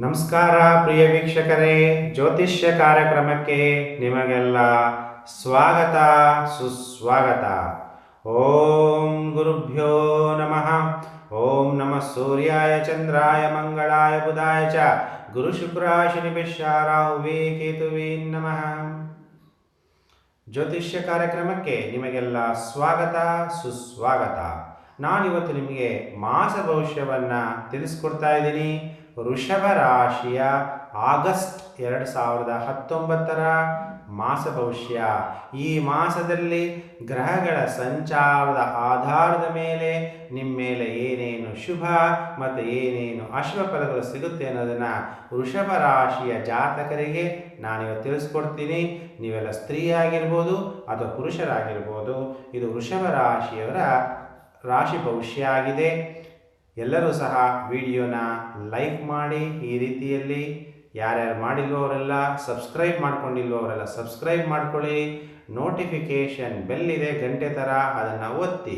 ನಮಸ್ಕಾರ ಪ್ರಿಯ ವೀಕ್ಷಕರೇ, ಜ್ಯೋತಿಷ್ಯ ಕಾರ್ಯಕ್ರಮಕ್ಕೆ ನಿಮಗೆಲ್ಲ ಸ್ವಾಗತ, ಸುಸ್ವಾಗತ. ಓಂ ಗುರುಭ್ಯೋ ನಮಃ. ಓಂ ನಮಃ ಸೂರ್ಯಾಯ, ಚಂದ್ರಾಯ, ಮಂಗಳಾಯ, ಬುಧಾಯ ಚ. ಗುರು ಶುಕ್ರಾಶಿನಿ ಶನಿಭಿಶ್ಚಾರಾಹುವೇ ಕೇತುವೇ ನಮಃ. ಜ್ಯೋತಿಷ್ಯ ಕಾರ್ಯಕ್ರಮಕ್ಕೆ ನಿಮಗೆಲ್ಲ ಸ್ವಾಗತ, ಸುಸ್ವಾಗತ. ನಾನಿವತ್ತು ನಿಮಗೆ ಮಾಸ ಭವಿಷ್ಯವನ್ನು ತಿಳಿಸ್ಕೊಡ್ತಾ ಇದ್ದೀನಿ. ವೃಷಭ ರಾಶಿಯ ಆಗಸ್ಟ್ ಎರಡು ಸಾವಿರದ ಹತ್ತೊಂಬತ್ತರ ಮಾಸ ಭವಿಷ್ಯ. ಈ ಮಾಸದಲ್ಲಿ ಗ್ರಹಗಳ ಸಂಚಾರದ ಆಧಾರದ ಮೇಲೆ ನಿಮ್ಮ ಮೇಲೆ ಏನೇನು ಶುಭ ಮತ್ತು ಏನೇನು ಅಶುಭ ಫಲಗಳು ಸಿಗುತ್ತೆ ಅನ್ನೋದನ್ನು ವೃಷಭ ರಾಶಿಯ ಜಾತಕರಿಗೆ ನಾನಿವತ್ತು ತಿಳಿಸ್ಕೊಡ್ತೀನಿ. ನೀವೆಲ್ಲ ಸ್ತ್ರೀ ಆಗಿರ್ಬೋದು ಅಥವಾ ಪುರುಷರಾಗಿರ್ಬೋದು, ಇದು ವೃಷಭ ರಾಶಿಯವರ ರಾಶಿ ಭವಿಷ್ಯ ಆಗಿದೆ. ಎಲ್ಲರೂ ಸಹ ವಿಡಿಯೋನ ಲೈಕ್ ಮಾಡಿ ಈ ರೀತಿಯಲ್ಲಿ ಯಾರ್ಯಾರು ಮಾಡಿಲ್ವೋ ಅವರೆಲ್ಲ ಸಬ್ಸ್ಕ್ರೈಬ್ ಮಾಡ್ಕೊಂಡಿಲ್ವೋ ಅವರೆಲ್ಲ ಸಬ್ಸ್ಕ್ರೈಬ್ ಮಾಡ್ಕೊಳ್ಳಿ. ನೋಟಿಫಿಕೇಷನ್ ಬೆಲ್ ಇದೆ, ಗಂಟೆ ಥರ ಅದನ್ನು ಒತ್ತಿ.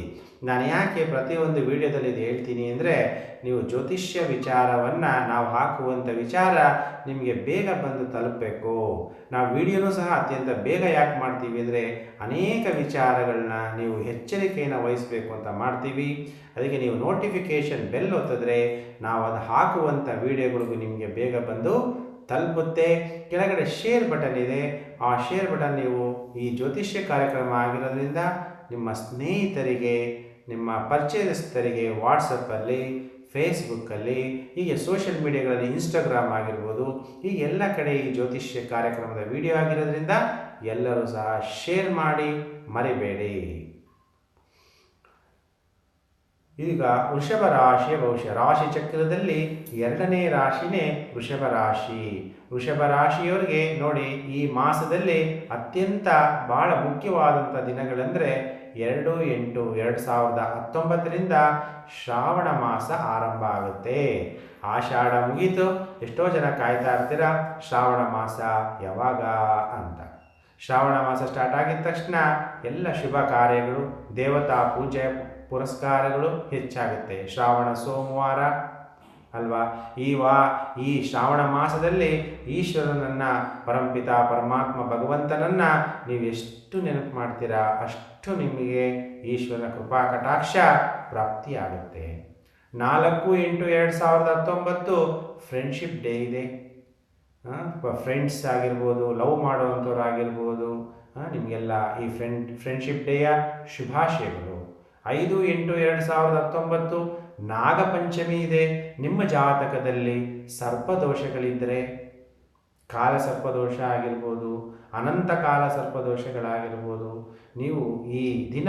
ನಾನು ಯಾಕೆ ಪ್ರತಿಯೊಂದು ವಿಡಿಯೋದಲ್ಲಿ ಇದು ಹೇಳ್ತೀನಿ ಅಂದರೆ, ನೀವು ಜ್ಯೋತಿಷ್ಯ ವಿಚಾರವನ್ನು ನಾವು ಹಾಕುವಂಥ ವಿಚಾರ ನಿಮಗೆ ಬೇಗ ಬಂದು ತಲುಪಬೇಕು. ನಾವು ವಿಡಿಯೋನೂ ಸಹ ಅತ್ಯಂತ ಬೇಗ ಯಾಕೆ ಮಾಡ್ತೀವಿ ಅಂದರೆ, ಅನೇಕ ವಿಚಾರಗಳನ್ನ ನೀವು ಎಚ್ಚರಿಕೆಯನ್ನು ವಹಿಸಬೇಕು ಅಂತ ಮಾಡ್ತೀವಿ. ಅದಕ್ಕೆ ನೀವು ನೋಟಿಫಿಕೇಷನ್ ಬೆಲ್ ಒತ್ತಿದ್ರೆ, ನಾವು ಅದು ಹಾಕುವಂಥ ವಿಡಿಯೋಗಳಿಗೂ ನಿಮಗೆ ಬೇಗ ಬಂದು ತಲುಪುತ್ತೆ. ಕೆಳಗಡೆ ಶೇರ್ ಬಟನ್ ಇದೆ. ಆ ಶೇರ್ ಬಟನ್ ನೀವು ಈ ಜ್ಯೋತಿಷ್ಯ ಕಾರ್ಯಕ್ರಮ ಆಗಿರೋದ್ರಿಂದ ನಿಮ್ಮ ಸ್ನೇಹಿತರಿಗೆ, ನಿಮ್ಮ ಪರಿಚಯಸ್ಥರಿಗೆ ವಾಟ್ಸಪ್ಪಲ್ಲಿ ಫೇಸ್ಬುಕ್ಕಲ್ಲಿ ಹೀಗೆ ಸೋಷಿಯಲ್ ಮೀಡಿಯಾಗಳಲ್ಲಿ ಇನ್ಸ್ಟಾಗ್ರಾಮ್ ಆಗಿರ್ಬೋದು, ಈ ಎಲ್ಲ ಕಡೆ ಈ ಜ್ಯೋತಿಷ್ಯ ಕಾರ್ಯಕ್ರಮದ ವಿಡಿಯೋ ಆಗಿರೋದ್ರಿಂದ ಎಲ್ಲರೂ ಸಹ ಶೇರ್ ಮಾಡಿ ಮರಿಬೇಡಿ. ಈಗ ವೃಷಭ ರಾಶಿಯ ಭವಿಷ್ಯ ರಾಶಿ ಚಕ್ರದಲ್ಲಿ ಎರಡನೇ ರಾಶಿನೇ ವೃಷಭ ರಾಶಿ. ವೃಷಭ ರಾಶಿಯವರಿಗೆ ನೋಡಿ, ಈ ಮಾಸದಲ್ಲಿ ಅತ್ಯಂತ ಬಹಳ ಮುಖ್ಯವಾದಂಥ ದಿನಗಳಂದರೆ ಎರಡು ಎಂಟು ಎರಡು ಸಾವಿರದ ಹತ್ತೊಂಬತ್ತರಿಂದ ಶ್ರಾವಣ ಮಾಸ ಆರಂಭ ಆಗುತ್ತೆ. ಆಷಾಢ ಮುಗೀತು, ಎಷ್ಟೋ ಜನ ಕಾಯ್ತಾ ಇರ್ತೀರ, ಶ್ರಾವಣ ಮಾಸ ಯಾವಾಗ ಅಂತ. ಶ್ರಾವಣ ಮಾಸ ಸ್ಟಾರ್ಟ್ ಆಗಿದ ತಕ್ಷಣ ಎಲ್ಲ ಶುಭ ಕಾರ್ಯಗಳು, ದೇವತಾ ಪೂಜೆ ಪುರಸ್ಕಾರಗಳು ಹೆಚ್ಚಾಗುತ್ತೆ. ಶ್ರಾವಣ, ಸೋಮವಾರ ಅಲ್ವಾ? ಈ ವಾ, ಈ ಶ್ರಾವಣ ಮಾಸದಲ್ಲಿ ಈಶ್ವರನನ್ನು, ಪರಂಪಿತ, ಪರಮಾತ್ಮ, ಭಗವಂತನನ್ನು ನೀವು ಎಷ್ಟು ನೆನಪು ಮಾಡ್ತೀರಾ, ಅಷ್ಟು ನಿಮಗೆ ಈಶ್ವರನ ಕೃಪಾ ಕಟಾಕ್ಷ ಪ್ರಾಪ್ತಿಯಾಗುತ್ತೆ. ನಾಲ್ಕು ಎಂಟು ಎರಡು ಸಾವಿರದ ಹತ್ತೊಂಬತ್ತು ಫ್ರೆಂಡ್ಶಿಪ್ ಡೇ ಇದೆ. ಫ್ರೆಂಡ್ಸ್ ಆಗಿರ್ಬೋದು ಲವ್ ಮಾಡುವಂಥವ್ರು ಆಗಿರ್ಬೋದು ನಿಮಗೆಲ್ಲ ಈ ಫ್ರೆಂಡ್ ಫ್ರೆಂಡ್ಶಿಪ್ ಡೇಯ ಶುಭಾಶಯಗಳು. ಐದು ಎಂಟು ಎರಡು ಸಾವಿರದ ಹತ್ತೊಂಬತ್ತು ನಾಗಪಂಚಮಿ ಇದೆ. ನಿಮ್ಮ ಜಾತಕದಲ್ಲಿ ಸರ್ಪದೋಷಗಳಿದ್ದರೆ ಕಾಲ ಸರ್ಪದೋಷ ಆಗಿರ್ಬೋದು, ಅನಂತ ಕಾಲ ಸರ್ಪದೋಷಗಳಾಗಿರ್ಬೋದು, ನೀವು ಈ ದಿನ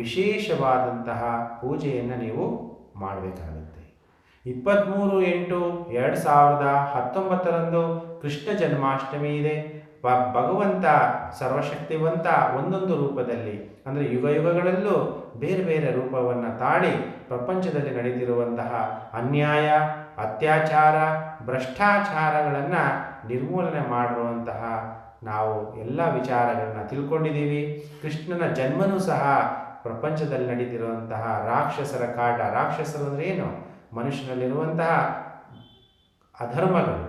ವಿಶೇಷವಾದಂತಹ ಪೂಜೆಯನ್ನು ನೀವು ಮಾಡಬೇಕಾಗುತ್ತೆ. ಇಪ್ಪತ್ತ್ಮೂರು ಎಂಟು ಎರಡು ಸಾವಿರದ ಹತ್ತೊಂಬತ್ತರಂದು ಕೃಷ್ಣ ಜನ್ಮಾಷ್ಟಮಿ ಇದೆ. ಭಗವಂತ, ಸರ್ವಶಕ್ತಿವಂತ ಒಂದೊಂದು ರೂಪದಲ್ಲಿ, ಅಂದರೆ ಯುಗ ಯುಗಗಳಲ್ಲೂ ಬೇರೆ ಬೇರೆ ರೂಪವನ್ನು ತಾಳಿ ಪ್ರಪಂಚದಲ್ಲಿ ನಡೆದಿರುವಂತಹ ಅನ್ಯಾಯ, ಅತ್ಯಾಚಾರ, ಭ್ರಷ್ಟಾಚಾರಗಳನ್ನು ನಿರ್ಮೂಲನೆ ಮಾಡಿರುವಂತಹ ನಾವು ಎಲ್ಲ ವಿಚಾರಗಳನ್ನ ತಿಳ್ಕೊಂಡಿದ್ದೀವಿ. ಕೃಷ್ಣನ ಜನ್ಮನೂ ಸಹ ಪ್ರಪಂಚದಲ್ಲಿ ನಡೆದಿರುವಂತಹ ರಾಕ್ಷಸರ ಕಾಟ. ರಾಕ್ಷಸರು ಅಂದರೆ ಏನು? ಮನುಷ್ಯನಲ್ಲಿರುವಂತಹ ಅಧರ್ಮಗಳು,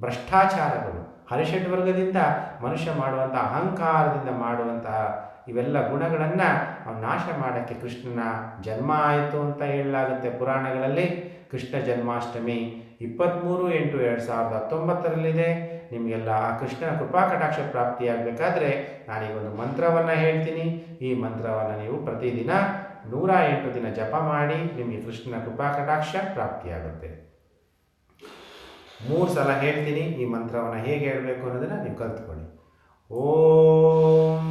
ಭ್ರಷ್ಟಾಚಾರಗಳು. ಹರಿಷಡ್ ವರ್ಗದಿಂದ ಮನುಷ್ಯ ಮಾಡುವಂಥ ಅಹಂಕಾರದಿಂದ ಮಾಡುವಂತಹ ಇವೆಲ್ಲ ಗುಣಗಳನ್ನು ಅವನು ನಾಶ ಮಾಡೋಕ್ಕೆ ಕೃಷ್ಣನ ಜನ್ಮ ಆಯಿತು ಅಂತ ಹೇಳಲಾಗುತ್ತೆ ಪುರಾಣಗಳಲ್ಲಿ. ಕೃಷ್ಣ ಜನ್ಮಾಷ್ಟಮಿ ಇಪ್ಪತ್ತ್ಮೂರು ಎಂಟು ಎರಡು ಸಾವಿರದ ಹತ್ತೊಂಬತ್ತರಲ್ಲಿದೆ. ನಿಮಗೆಲ್ಲ ಆ ಕೃಷ್ಣನ ಕೃಪಾ ಕಟಾಕ್ಷ ಪ್ರಾಪ್ತಿಯಾಗಬೇಕಾದ್ರೆ ನಾನೀಗ ಒಂದು ಮಂತ್ರವನ್ನು ಹೇಳ್ತೀನಿ. ಈ ಮಂತ್ರವನ್ನು ನೀವು ಪ್ರತಿದಿನ ನೂರ ಎಂಟು ದಿನ ಜಪ ಮಾಡಿ ನಿಮಗೆ ಕೃಷ್ಣನ ಕೃಪಾ ಕಟಾಕ್ಷ ಪ್ರಾಪ್ತಿಯಾಗುತ್ತೆ. ಮೂರು ಸಲ ಹೇಳ್ತೀನಿ, ಈ ಮಂತ್ರವನ್ನು ಹೇಗೆ ಹೇಳಬೇಕು ಅನ್ನೋದನ್ನು ನೀವು ಕಲ್ತ್ಕೊಳ್ಳಿ. ಓಂ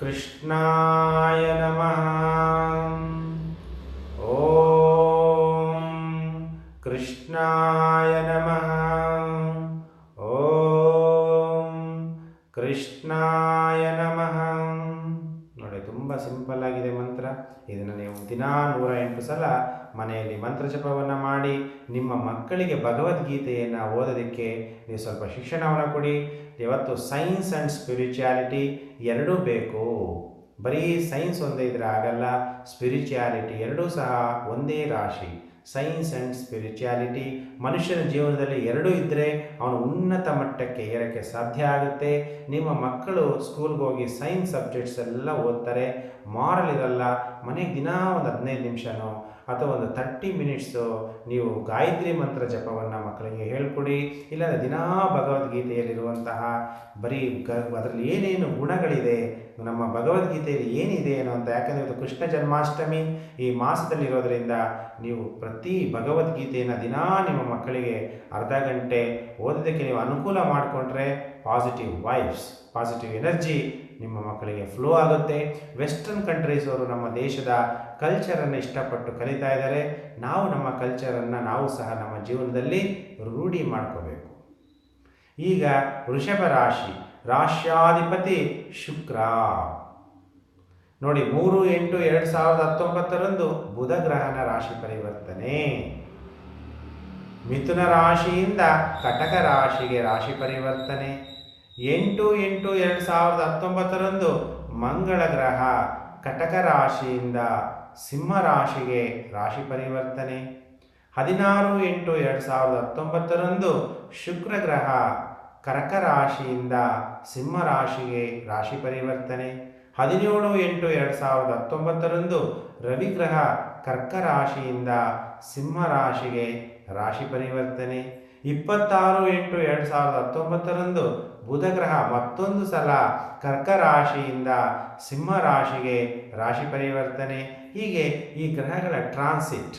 ಕೃಷ್ಣಾಯ ನಮಃ. ಓಂ ಕೃಷ್ಣಾಯ ನಮಃ. ಓಂ ಕೃಷ್ಣಾಯ ನಮಃ. ನೋಡಿ, ತುಂಬ ಸಿಂಪಲ್ ಆಗಿದೆ ಮಂತ್ರ. ಇದನ್ನು ನೀವು ದಿನಾ ನೂರ ಎಂಟು ಸಲ ಮನೆಯಲ್ಲಿ ಮಂತ್ರ ಜಪವನ್ನು ಮಾಡಿ ನಿಮ್ಮ ಮಕ್ಕಳಿಗೆ ಭಗವದ್ಗೀತೆಯನ್ನು ಓದೋದಕ್ಕೆ ನೀವು ಸ್ವಲ್ಪ ಶಿಕ್ಷಣವನ್ನು ಕೊಡಿ. ಇವತ್ತು ಸೈನ್ಸ್ ಆ್ಯಂಡ್ ಸ್ಪಿರಿಚುಯಾಲಿಟಿ ಎರಡೂ ಬೇಕು. ಬರೀ ಸೈನ್ಸ್ ಒಂದೇ ಇದ್ರೆ ಆಗಲ್ಲ ಸ್ಪಿರಿಚುಯಾಲಿಟಿ ಎರಡೂ ಸಹ ಒಂದೇ ರಾಶಿ. ಸೈನ್ಸ್ ಆ್ಯಂಡ್ ಸ್ಪಿರಿಚುಯಾಲಿಟಿ ಮನುಷ್ಯನ ಜೀವನದಲ್ಲಿ ಎರಡೂ ಇದ್ದರೆ ಅವನು ಉನ್ನತ ಮಟ್ಟಕ್ಕೆ ಏರಕ್ಕೆ ಸಾಧ್ಯ ಆಗುತ್ತೆ. ನಿಮ್ಮ ಮಕ್ಕಳು ಸ್ಕೂಲ್ಗೆ ಹೋಗಿ ಸೈನ್ಸ್ ಸಬ್ಜೆಕ್ಟ್ಸ್ ಎಲ್ಲ ಓದ್ತಾರೆ. ಮಾರಲ್ ಇರಲ್ಲ ಮನೆಗೆ ದಿನ ಒಂದು ಹದಿನೈದು ನಿಮಿಷನೋ ಅಥವಾ ಒಂದು ತರ್ಟಿ ಮಿನಿಟ್ಸು ನೀವು ಗಾಯತ್ರಿ ಮಂತ್ರ ಜಪವನ್ನು ಮಕ್ಕಳಿಗೆ ಹೇಳ್ಕೊಡಿ. ಇಲ್ಲಾಂದರೆ ದಿನಾ ಭಗವದ್ಗೀತೆಯಲ್ಲಿರುವಂತಹ ಬರೀ ಗ ಅದರಲ್ಲಿ ಏನೇನು ಗುಣಗಳಿದೆ ನಮ್ಮ ಭಗವದ್ಗೀತೆಯಲ್ಲಿ ಏನಿದೆ ಅನ್ನೋಂಥ ಯಾಕಂದರೆ ಇದು ಕೃಷ್ಣ ಜನ್ಮಾಷ್ಟಮಿ ಈ ಮಾಸದಲ್ಲಿರೋದರಿಂದ ನೀವು ಪ್ರತಿ ಭಗವದ್ಗೀತೆಯನ್ನು ದಿನಾ ನಿಮ್ಮ ಮಕ್ಕಳಿಗೆ ಅರ್ಧ ಗಂಟೆ ಓದೋದಕ್ಕೆ ನೀವು ಅನುಕೂಲ ಮಾಡಿಕೊಂಡ್ರೆ ಪಾಸಿಟಿವ್ ವೈಬ್ಸ್ ಪಾಸಿಟಿವ್ ಎನರ್ಜಿ ನಿಮ್ಮ ಮಕ್ಕಳಿಗೆ ಫ್ಲೋ ಆಗುತ್ತೆ. ವೆಸ್ಟರ್ನ್ ಕಂಟ್ರೀಸ್ ಅವರು ನಮ್ಮ ದೇಶದ ಕಲ್ಚರನ್ನು ಇಷ್ಟಪಟ್ಟು ಕಲಿತಾ ಇದ್ದಾರೆ. ನಾವು ನಮ್ಮ ಕಲ್ಚರನ್ನು ನಾವು ಸಹ ನಮ್ಮ ಜೀವನದಲ್ಲಿ ರೂಢಿ ಮಾಡ್ಕೋಬೇಕು. ಈಗ ವೃಷಭ ರಾಶಿ. ರಾಶ್ಯಾಧಿಪತಿ ಶುಕ್ರ. ನೋಡಿ, ಮೂರು ಎಂಟು ಎರಡು ಸಾವಿರದ ಹತ್ತೊಂಬತ್ತರಂದು ಬುಧ ಗ್ರಹನ ರಾಶಿ ಪರಿವರ್ತನೆ. ಮಿಥುನ ರಾಶಿಯಿಂದ ಕಟಕ ರಾಶಿಗೆ ರಾಶಿ ಪರಿವರ್ತನೆ. ಎಂಟು ಎಂಟು ಎರಡು ಸಾವಿರದ ಹತ್ತೊಂಬತ್ತರಂದು ಮಂಗಳ ಗ್ರಹ ಕಟಕ ರಾಶಿಯಿಂದ ಸಿಂಹ ರಾಶಿಗೆ ರಾಶಿ ಪರಿವರ್ತನೆ. ಹದಿನಾರು ಎಂಟು ಎರಡು ಸಾವಿರದ ಹತ್ತೊಂಬತ್ತರಂದು ಶುಕ್ರ ಗ್ರಹ ಕರ್ಕ ರಾಶಿಯಿಂದ ಸಿಂಹ ರಾಶಿಗೆ ರಾಶಿ ಪರಿವರ್ತನೆ. ಹದಿನೇಳು ಎಂಟು ಎರಡು ಸಾವಿರದ ಹತ್ತೊಂಬತ್ತರಂದು ರವಿಗ್ರಹ ಕರ್ಕ ರಾಶಿಯಿಂದ ಸಿಂಹರಾಶಿಗೆ ರಾಶಿ ಪರಿವರ್ತನೆ. ಇಪ್ಪತ್ತಾರು ಎಂಟು ಎರಡು ಸಾವಿರದ ಹತ್ತೊಂಬತ್ತರಂದು ಬುಧ ಗ್ರಹ ಮತ್ತೊಂದು ಸಲ ಕರ್ಕ ರಾಶಿಯಿಂದ ಸಿಂಹ ರಾಶಿ ಪರಿವರ್ತನೆ. ಹೀಗೆ ಈ ಗ್ರಹಗಳ ಟ್ರಾನ್ಸಿಟ್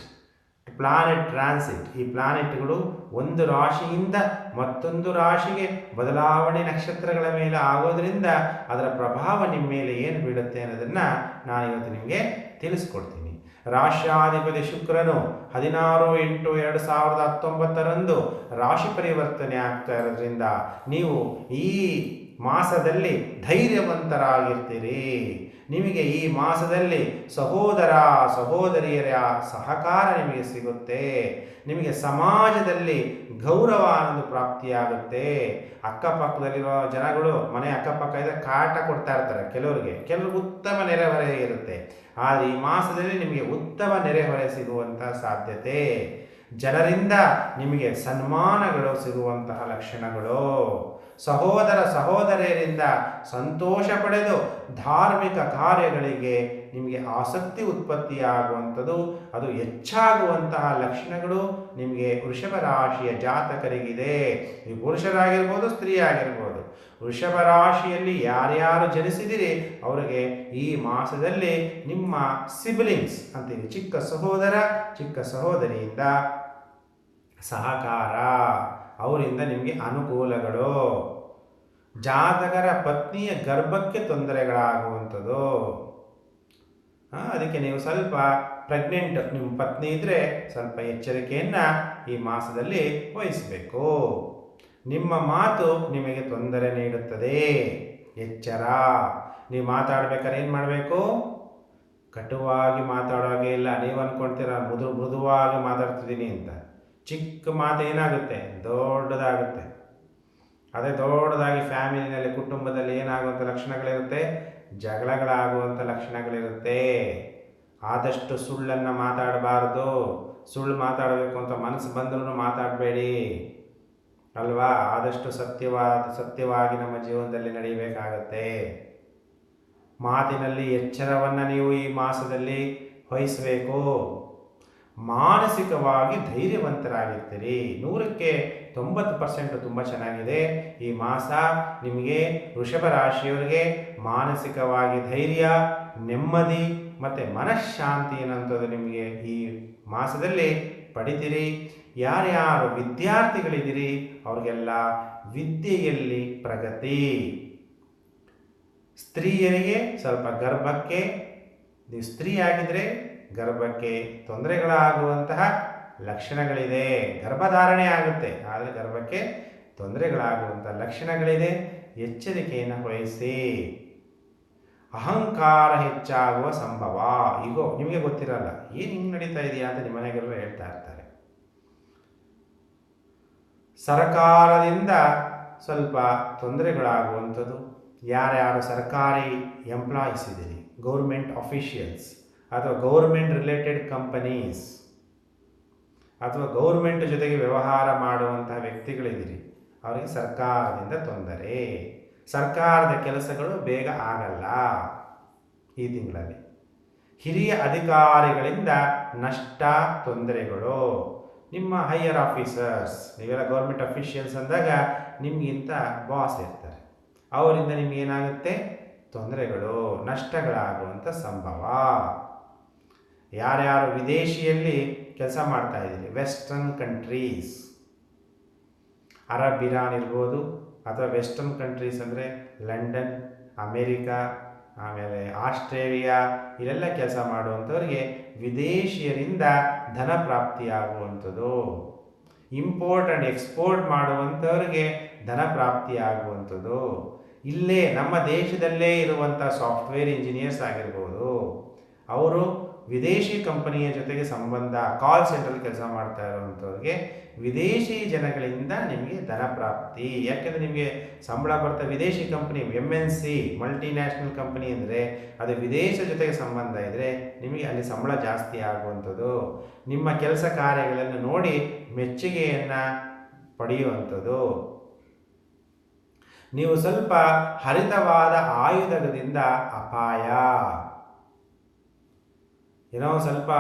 ಪ್ಲಾನೆಟ್ ಟ್ರಾನ್ಸಿಟ್ ಈ ಪ್ಲಾನೆಟ್ಗಳು ಒಂದು ರಾಶಿಯಿಂದ ಮತ್ತೊಂದು ರಾಶಿಗೆ ಬದಲಾವಣೆ ನಕ್ಷತ್ರಗಳ ಮೇಲೆ ಆಗೋದ್ರಿಂದ ಅದರ ಪ್ರಭಾವ ನಿಮ್ಮ ಮೇಲೆ ಏನು ಬೀಳುತ್ತೆ ಅನ್ನೋದನ್ನು ನಾನು ಇವತ್ತು ನಿಮಗೆ ತಿಳಿಸ್ಕೊಡ್ತೀನಿ. ರಾಶ್ಯಾಧಿಪತಿ ಶುಕ್ರನು ಹದಿನಾರು ಎಂಟು ಎರಡು ಸಾವಿರದ ಹತ್ತೊಂಬತ್ತರಂದು ರಾಶಿ ಪರಿವರ್ತನೆ ಆಗ್ತಾ ಇರೋದ್ರಿಂದ ನೀವು ಈ ಮಾಸದಲ್ಲಿ ಧೈರ್ಯವಂತರಾಗಿರ್ತೀರಿ. ನಿಮಗೆ ಈ ಮಾಸದಲ್ಲಿ ಸಹೋದರ, ಸಹೋದರಿಯರ ಸಹಕಾರ ನಿಮಗೆ ಸಿಗುತ್ತೆ. ನಿಮಗೆ ಸಮಾಜದಲ್ಲಿ ಗೌರವ ಅನ್ನೋದು ಪ್ರಾಪ್ತಿಯಾಗುತ್ತೆ. ಅಕ್ಕಪಕ್ಕದಲ್ಲಿರೋ ಜನಗಳು, ಮನೆ ಅಕ್ಕಪಕ್ಕ ಇದ್ದರೆ ಕಾಟ ಕೊಡ್ತಾ ಇರ್ತಾರೆ ಕೆಲವರಿಗೆ. ಕೆಲವ್ರಿಗೆ ಉತ್ತಮ ನೆರೆಹೊರೆ ಇರುತ್ತೆ. ಆದರೆ ಈ ಮಾಸದಲ್ಲಿ ನಿಮಗೆ ಉತ್ತಮ ನೆರೆಹೊರೆ ಸಿಗುವಂತಹ ಸಾಧ್ಯತೆ. ಜನರಿಂದ ನಿಮಗೆ ಸನ್ಮಾನಗಳು ಸಿಗುವಂತಹ ಲಕ್ಷಣಗಳು. ಸಹೋದರ ಸಹೋದರಿಯರಿಂದ ಸಂತೋಷ ಪಡೆದು ಧಾರ್ಮಿಕ ಕಾರ್ಯಗಳಿಗೆ ನಿಮಗೆ ಆಸಕ್ತಿ ಉತ್ಪತ್ತಿಯಾಗುವಂಥದ್ದು, ಅದು ಹೆಚ್ಚಾಗುವಂತಹ ಲಕ್ಷಣಗಳು ನಿಮಗೆ ವೃಷಭ ರಾಶಿಯ ಜಾತಕರಿಗಿದೆ. ಈ ಪುರುಷರಾಗಿರ್ಬೋದು ಸ್ತ್ರೀ ಆಗಿರ್ಬೋದು ವೃಷಭ ರಾಶಿಯಲ್ಲಿ ಯಾರ್ಯಾರು ಜನಿಸಿದಿರಿ, ಅವರಿಗೆ ಈ ಮಾಸದಲ್ಲಿ ನಿಮ್ಮ ಸಿಬ್ಲಿಂಗ್ಸ್ ಅಂತೀವಿ. ಚಿಕ್ಕ ಸಹೋದರ, ಚಿಕ್ಕ ಸಹೋದರಿಯಿಂದ ಸಹಕಾರ. ಅವರಿಂದ ನಿಮಗೆ ಅನುಕೂಲಗಳು. ಜಾತಕರ ಪತ್ನಿಯ ಗರ್ಭಕ್ಕೆ ತೊಂದರೆಗಳಾಗುವಂಥದ್ದು. ಅದಕ್ಕೆ ನೀವು ಸ್ವಲ್ಪ ಪ್ರೆಗ್ನೆಂಟ್ ನಿಮ್ಮ ಪತ್ನಿ ಇದ್ದರೆ ಸ್ವಲ್ಪ ಎಚ್ಚರಿಕೆಯನ್ನು ಈ ಮಾಸದಲ್ಲಿ ವಹಿಸಬೇಕು. ನಿಮ್ಮ ಮಾತು ನಿಮಗೆ ತೊಂದರೆ ನೀಡುತ್ತದೆ. ಎಚ್ಚರ. ನೀವು ಮಾತಾಡ್ಬೇಕಾದ್ರೆ ಏನು ಮಾಡಬೇಕು? ಕಟುವಾಗಿ ಮಾತಾಡೋಗೆ ಇಲ್ಲ. ನೀವು ಅಂದ್ಕೊಳ್ತೀರ ಮೃದು ಮೃದುವಾಗಿ ಮಾತಾಡ್ತಿದ್ದೀನಿ ಅಂತ. ಚಿಕ್ಕ ಮಾತು ಏನಾಗುತ್ತೆ? ದೊಡ್ಡದಾಗುತ್ತೆ. ಅದೇ ದೊಡ್ಡದಾಗಿ ಫ್ಯಾಮಿಲಿನಲ್ಲಿ, ಕುಟುಂಬದಲ್ಲಿ ಏನಾಗುವಂಥ ಲಕ್ಷಣಗಳಿರುತ್ತೆ? ಜಗಳಗಳಾಗುವಂಥ ಲಕ್ಷಣಗಳಿರುತ್ತೆ. ಆದಷ್ಟು ಸುಳ್ಳನ್ನು ಮಾತಾಡಬಾರ್ದು. ಸುಳ್ಳು ಮಾತಾಡಬೇಕು ಅಂತ ಮನಸ್ಸು ಬಂದರೂ ಮಾತಾಡಬೇಡಿ. ಅಲ್ವಾ? ಆದಷ್ಟು ಸತ್ಯವಾದ ಸತ್ಯವಾಗಿ ನಮ್ಮ ಜೀವನದಲ್ಲಿ ನಡೀಬೇಕಾಗತ್ತೆ ಮಾತಿನಲ್ಲಿ ಎಚ್ಚರವನ್ನು ನೀವು ಈ ಮಾಸದಲ್ಲಿ ವಹಿಸಬೇಕು. ಮಾನಸಿಕವಾಗಿ ಧೈರ್ಯವಂತರಾಗಿರ್ತೀರಿ. ನೂರಕ್ಕೆ ತೊಂಬತ್ತು ಪರ್ಸೆಂಟ್ ತುಂಬ ಚೆನ್ನಾಗಿದೆ. ಈ ಮಾಸ ನಿಮಗೆ ವೃಷಭ ರಾಶಿಯವರಿಗೆ ಮಾನಸಿಕವಾಗಿ ಧೈರ್ಯ, ನೆಮ್ಮದಿ ಮತ್ತು ಮನಃಶಾಂತಿ ಏನಂಥದ್ದು ನಿಮಗೆ ಈ ಮಾಸದಲ್ಲಿ ಪಡಿತೀರಿ. ಯಾರ್ಯಾರು ವಿದ್ಯಾರ್ಥಿಗಳಿದ್ದೀರಿ, ಅವ್ರಿಗೆಲ್ಲ ವಿದ್ಯೆಯಲ್ಲಿ ಪ್ರಗತಿ. ಸ್ತ್ರೀಯರಿಗೆ ಸ್ವಲ್ಪ ಗರ್ಭಕ್ಕೆ, ನೀವು ಸ್ತ್ರೀ ಆಗಿದ್ರೆ ಗರ್ಭಕ್ಕೆ ತೊಂದರೆಗಳಾಗುವಂತಹ ಲಕ್ಷಣಗಳಿದೆ. ಗರ್ಭಧಾರಣೆ ಆಗುತ್ತೆ, ಆದರೆ ಗರ್ಭಕ್ಕೆ ತೊಂದರೆಗಳಾಗುವಂಥ ಲಕ್ಷಣಗಳಿದೆ. ಎಚ್ಚರಿಕೆಯನ್ನು ವಹಿಸಿ. ಅಹಂಕಾರ ಹೆಚ್ಚಾಗುವ ಸಂಭವ. ಈಗೋ ನಿಮಗೆ ಗೊತ್ತಿರಲ್ಲ, ಏನು ಹಿಂಗೆ ನಡೀತಾ ಇದೆಯಾ ಅಂತ ನಿಮ್ಮ ಮನೆಗೆಲ್ಲರೂ ಹೇಳ್ತಾ ಇರ್ತಾರೆ. ಸರಕಾರದಿಂದ ಸ್ವಲ್ಪ ತೊಂದರೆಗಳಾಗುವಂಥದ್ದು. ಯಾರ್ಯಾರು ಸರ್ಕಾರಿ ಎಂಪ್ಲಾಯೀಸ್ ಇದ್ದೀರಿ ಗೌರ್ಮೆಂಟ್ ಅಫಿಷಿಯಲ್ಸ್ ಅಥವಾ ಗೌರ್ಮೆಂಟ್ ರಿಲೇಟೆಡ್ ಕಂಪನೀಸ್ ಅಥವಾ ಗೌರ್ಮೆಂಟ್ ಜೊತೆಗೆ ವ್ಯವಹಾರ ಮಾಡುವಂತಹ ವ್ಯಕ್ತಿಗಳಿದ್ದೀರಿ, ಅವರಿಗೆ ಸರ್ಕಾರದಿಂದ ತೊಂದರೆ. ಸರ್ಕಾರದ ಕೆಲಸಗಳು ಬೇಗ ಆಗಲ್ಲ ಈ ತಿಂಗಳಲ್ಲಿ. ಹಿರಿಯ ಅಧಿಕಾರಿಗಳಿಂದ ನಷ್ಟ ತೊಂದರೆಗಳು. ನಿಮ್ಮ ಹೈಯರ್ ಆಫೀಸರ್ಸ್ ನೀವೆಲ್ಲ ಗೌರ್ಮೆಂಟ್ ಅಫಿಷಿಯಲ್ಸ್ ಅಂದಾಗ ನಿಮಗಿಂತ ಬಾಸ್ ಇರ್ತಾರೆ. ಅವರಿಂದ ನಿಮಗೇನಾಗುತ್ತೆ? ತೊಂದರೆಗಳು, ನಷ್ಟಗಳಾಗುವಂಥ ಸಂಭವ. ಯಾರ್ಯಾರು ವಿದೇಶಿಯಲ್ಲಿ ಕೆಲಸ ಮಾಡ್ತಾ ಇದ್ದೀರಿ ವೆಸ್ಟರ್ನ್ ಕಂಟ್ರೀಸ್ ಅರಬ್, ಇರಾನ್ ಇರ್ಬೋದು, ಅಥವಾ ವೆಸ್ಟರ್ನ್ ಕಂಟ್ರೀಸ್ ಅಂದರೆ ಲಂಡನ್, ಅಮೇರಿಕಾ, ಆಮೇಲೆ ಆಸ್ಟ್ರೇಲಿಯಾ, ಇಲ್ಲೆಲ್ಲ ಕೆಲಸ ಮಾಡುವಂಥವ್ರಿಗೆ ವಿದೇಶಿಯರಿಂದ ಧನ ಪ್ರಾಪ್ತಿಯಾಗುವಂಥದ್ದು. ಇಂಪೋರ್ಟ್ ಆ್ಯಂಡ್ ಎಕ್ಸ್ಪೋರ್ಟ್ ಮಾಡುವಂಥವ್ರಿಗೆ ಧನ ಪ್ರಾಪ್ತಿಯಾಗುವಂಥದ್ದು. ಇಲ್ಲೇ ನಮ್ಮ ದೇಶದಲ್ಲೇ ಇರುವಂಥ ಸಾಫ್ಟ್ವೇರ್ ಇಂಜಿನಿಯರ್ಸ್ ಆಗಿರ್ಬೋದು. ಅವರು ವಿದೇಶಿ ಕಂಪನಿಯ ಜೊತೆಗೆ ಸಂಬಂಧ ಕಾಲ್ ಸೆಂಟ್ರಲ್ಲಿ ಕೆಲಸ ಮಾಡ್ತಾ ಇರುವಂಥವ್ರಿಗೆ ವಿದೇಶಿ ಜನಗಳಿಂದ ನಿಮಗೆ ಧನ ಪ್ರಾಪ್ತಿ. ಯಾಕೆಂದರೆ ನಿಮಗೆ ಸಂಬಳ ಬರ್ತಾ ವಿದೇಶಿ company M N C multinational company ಅಂದರೆ ಅದು ವಿದೇಶ ಜೊತೆಗೆ ಸಂಬಂಧ ಇದ್ದರೆ ನಿಮಗೆ ಅಲ್ಲಿ ಸಂಬಳ ಜಾಸ್ತಿ ಆಗುವಂಥದ್ದು. ನಿಮ್ಮ ಕೆಲಸ ಕಾರ್ಯಗಳನ್ನು ನೋಡಿ ಮೆಚ್ಚುಗೆಯನ್ನು ಪಡೆಯುವಂಥದ್ದು. ನೀವು ಸ್ವಲ್ಪ ಹರಿತವಾದ ಆಯುಧದಿಂದ ಅಪಾಯ. ಏನೋ ಸ್ವಲ್ಪ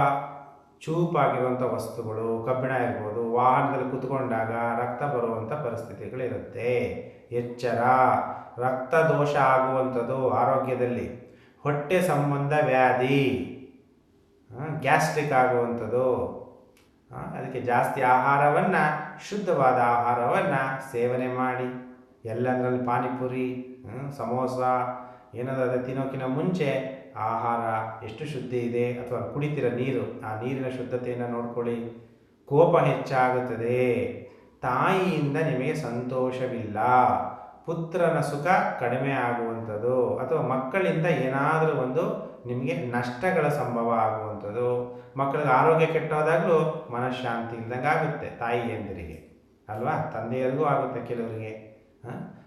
ಚೂಪಾಗಿರುವಂಥ ವಸ್ತುಗಳು, ಕಬ್ಬಿಣ ಇರ್ಬೋದು, ವಾಹನದಲ್ಲಿ ಕುತ್ಕೊಂಡಾಗ ರಕ್ತ ಬರುವಂಥ ಪರಿಸ್ಥಿತಿಗಳಿರುತ್ತೆ. ಎಚ್ಚರ ರಕ್ತ ದೋಷ ಆಗುವಂಥದ್ದು ಆರೋಗ್ಯದಲ್ಲಿ. ಹೊಟ್ಟೆ ಸಂಬಂಧ ವ್ಯಾಧಿ ಗ್ಯಾಸ್ಟ್ರಿಕ್ ಆಗುವಂಥದ್ದು. ಅದಕ್ಕೆ ಜಾಸ್ತಿ ಆಹಾರವನ್ನು, ಶುದ್ಧವಾದ ಆಹಾರವನ್ನು ಸೇವನೆ ಮಾಡಿ. ಎಲ್ಲದರಲ್ಲಿ ಪಾನಿಪುರಿ ಸಮೋಸ, ಏನಾದರೂ ತಿನ್ನೋಕ್ಕಿಂತ ಮುಂಚೆ ಆಹಾರ, ಎಷ್ಟು ಶುದ್ಧಿ ಇದೆ ಅಥವಾ ಕುಡಿತಿರೋ ನೀರು? ಆ ನೀರಿನ ಶುದ್ಧತೆಯನ್ನು ನೋಡ್ಕೊಳ್ಳಿ. ಕೋಪ ಹೆಚ್ಚಾಗುತ್ತದೆ. ತಾಯಿಯಿಂದ ನಿಮಗೆ ಸಂತೋಷವಿಲ್ಲ. ಪುತ್ರನ ಸುಖ ಕಡಿಮೆ ಆಗುವಂಥದ್ದು ಅಥವಾ ಮಕ್ಕಳಿಂದ ಏನಾದರೂ ಒಂದು ನಿಮಗೆ ನಷ್ಟಗಳ ಸಂಭವ ಆಗುವಂಥದ್ದು. ಮಕ್ಕಳಿಗೆ ಆರೋಗ್ಯ ಕೆಟ್ಟೋದಾಗಲೂ ಮನಃಶಾಂತಿ ಇಲ್ದಂಗೆ ಆಗುತ್ತೆ ತಾಯಿಯಂದಿರಿಗೆ. ಅಲ್ವಾ? ತಂದೆಯರಿಗೂ ಆಗುತ್ತೆ ಕೆಲವರಿಗೆ.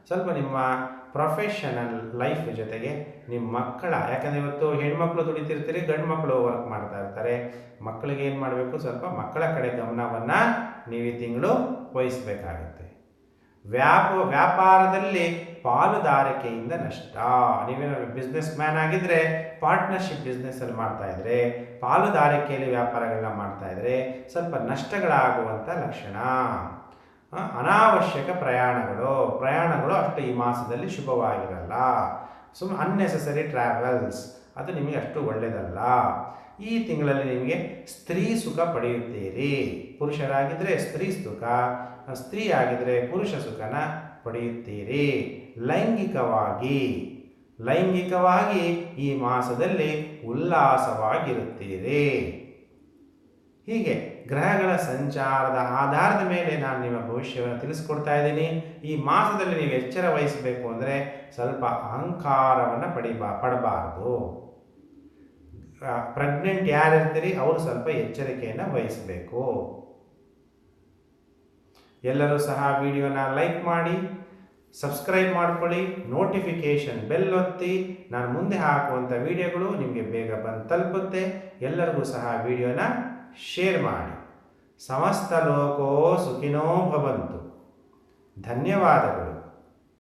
ಸ್ವಲ್ಪ ನಿಮ್ಮ ಪ್ರೊಫೆಷನಲ್ ಲೈಫ್ ಜೊತೆಗೆ ನಿಮ್ಮ ಮಕ್ಕಳ, ಯಾಕಂದರೆ ಇವತ್ತು ಹೆಣ್ಮಕ್ಳು ದುಡಿತಿರ್ತೀರಿ ಗಂಡು ಮಕ್ಕಳು ವರ್ಕ್ ಮಾಡ್ತಾ ಇರ್ತಾರೆ. ಮಕ್ಕಳಿಗೆ ಏನು ಮಾಡಬೇಕು? ಸ್ವಲ್ಪ ಮಕ್ಕಳ ಕಡೆ ಗಮನವನ್ನು ನೀವು ಈ ತಿಂಗಳು ವಹಿಸಬೇಕಾಗುತ್ತೆ. ವ್ಯಾಪ, ವ್ಯಾಪಾರದಲ್ಲಿ ಪಾಲುದಾರಿಕೆಯಿಂದ ನಷ್ಟ. ನೀವೇನಾದ್ರು ಬಿಸ್ನೆಸ್ ಮ್ಯಾನ್ ಆಗಿದ್ರೆ ಪಾರ್ಟ್ನರ್ಶಿಪ್ ಬಿಸ್ನೆಸ್ಸಲ್ಲಿ ಮಾಡ್ತಾ ಇದ್ರೆ, ಪಾಲುದಾರಿಕೆಯಲ್ಲಿ ವ್ಯಾಪಾರಗಳನ್ನ ಮಾಡ್ತಾ ಇದ್ರೆ, ಸ್ವಲ್ಪ ನಷ್ಟಗಳಾಗುವಂಥ ಲಕ್ಷಣ. ಅನಾವಶ್ಯಕ ಪ್ರಯಾಣಗಳು. ಪ್ರಯಾಣಗಳು ಅಷ್ಟು ಈ ಮಾಸದಲ್ಲಿ ಶುಭವಾಗಿರಲ್ಲ. ಸುಮ್ ಅನ್ನೆಸೆಸರಿ ಟ್ರಾವೆಲ್ಸ್ ಅದು ನಿಮಗೆ ಅಷ್ಟು ಒಳ್ಳೆಯದಲ್ಲ ಈ ತಿಂಗಳಲ್ಲಿ ನಿಮಗೆ ಸ್ತ್ರೀ ಸುಖ ಪಡೆಯುತ್ತೀರಿ. ಪುರುಷರಾಗಿದ್ದರೆ ಸ್ತ್ರೀ ಸುಖ ಸ್ತ್ರೀ ಆಗಿದ್ದರೆ ಪುರುಷ ಸುಖನ ಪಡೆಯುತ್ತೀರಿ. ಲೈಂಗಿಕವಾಗಿ ಲೈಂಗಿಕವಾಗಿ ಈ ಮಾಸದಲ್ಲಿ ಉಲ್ಲಾಸವಾಗಿರುತ್ತೀರಿ. ಹೀಗೆ. ಗ್ರಹಗಳ ಸಂಚಾರದ ಆಧಾರದ ಮೇಲೆ ನಾನು ನಿಮ್ಮ ಭವಿಷ್ಯವನ್ನು ತಿಳಿಸ್ಕೊಡ್ತಾ ಇದ್ದೀನಿ. ಈ ಮಾಸದಲ್ಲಿ ನೀವು ಎಚ್ಚರ ವಹಿಸಬೇಕು ಅಂದರೆ ಸ್ವಲ್ಪ ಅಹಂಕಾರವನ್ನು ಪಡಿಬಾ, ಪಡಬಾರ್ದು. ಪ್ರೆಗ್ನೆಂಟ್ ಯಾರಿರ್ತೀರಿ? ಅವರು ಸ್ವಲ್ಪ ಎಚ್ಚರಿಕೆಯನ್ನು ವಹಿಸಬೇಕು. ಎಲ್ಲರೂ ಸಹ ವಿಡಿಯೋನ ಲೈಕ್ ಮಾಡಿ, ಸಬ್ಸ್ಕ್ರೈಬ್ ಮಾಡ್ಕೊಳ್ಳಿ, ನೋಟಿಫಿಕೇಷನ್ ಬೆಲ್ ಒತ್ತಿ. ನಾನು ಮುಂದೆ ಹಾಕುವಂಥ ವಿಡಿಯೋಗಳು ನಿಮಗೆ ಬೇಗ ಬಂದು ತಲುಪುತ್ತೆ. ಎಲ್ಲರಿಗೂ ಸಹ ವಿಡಿಯೋನ ಶೇರ್ ಮಾಡಿ. ಸಮಸ್ತ ಲೋಕೋ ಸುಖಿನೋ ಭವಂತು. ಧನ್ಯವಾದಗಳು.